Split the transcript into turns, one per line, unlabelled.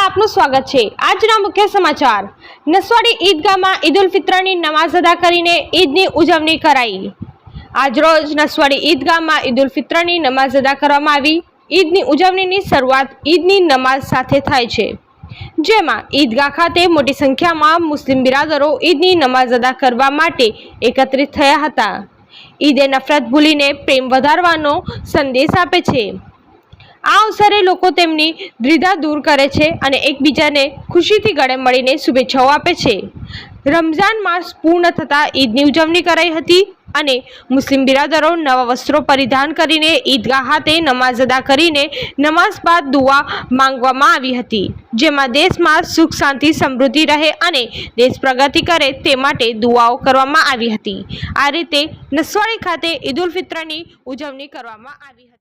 આપનું સ્વાગત છે. આજના મુખ્ય સમાચાર. નસવાડી ઈદગાહમાં ઈદ ઉલ ફિત્રની નમાઝ અદા કરીને ઈદની ઉજવણી કરાઈ. આજરોજ નસવાડી ઈદગાહમાં ઈદ ઉલ ફિત્રની નમાઝ અદા કરવામાં આવી. ઈદની ઉજવણીની શરૂઆત ઈદની નમાઝ સાથે થાય છે. જેમાં ઈદગાહ ખાતે મોટી સંખ્યામાં મુસ્લિમ બિરાદરો ઈદની નમાઝ અદા કરવા માટે એકત્રિત થયા હતા. ઈદે નફરત ભૂલીને પ્રેમ વધારવાનો સંદેશ આપે છે. આ અવસરે લોકો તેમની દ્વિધા દૂર કરે છે અને એકબીજાને ખુશીથી ગળે મળીને શુભેચ્છાઓ આપે છે. રમઝાન માસ પૂર્ણ થતાં ઈદની ઉજવણી કરાઈ હતી અને મુસ્લિમ બિરાદરો નવા વસ્ત્રો પરિધાન કરીને ઈદગાહ ખાતે નમાઝ અદા કરીને નમાઝ બાદ દુઆ માંગવામાં આવી હતી, જેમાં દેશમાં સુખ, શાંતિ, સમૃદ્ધિ રહે અને દેશ પ્રગતિ કરે તે માટે દુઆઓ કરવામાં આવી હતી. આ રીતે નસવાડી ખાતે ઈદ ઉલ ફિત્રની ઉજવણી કરવામાં આવી હતી.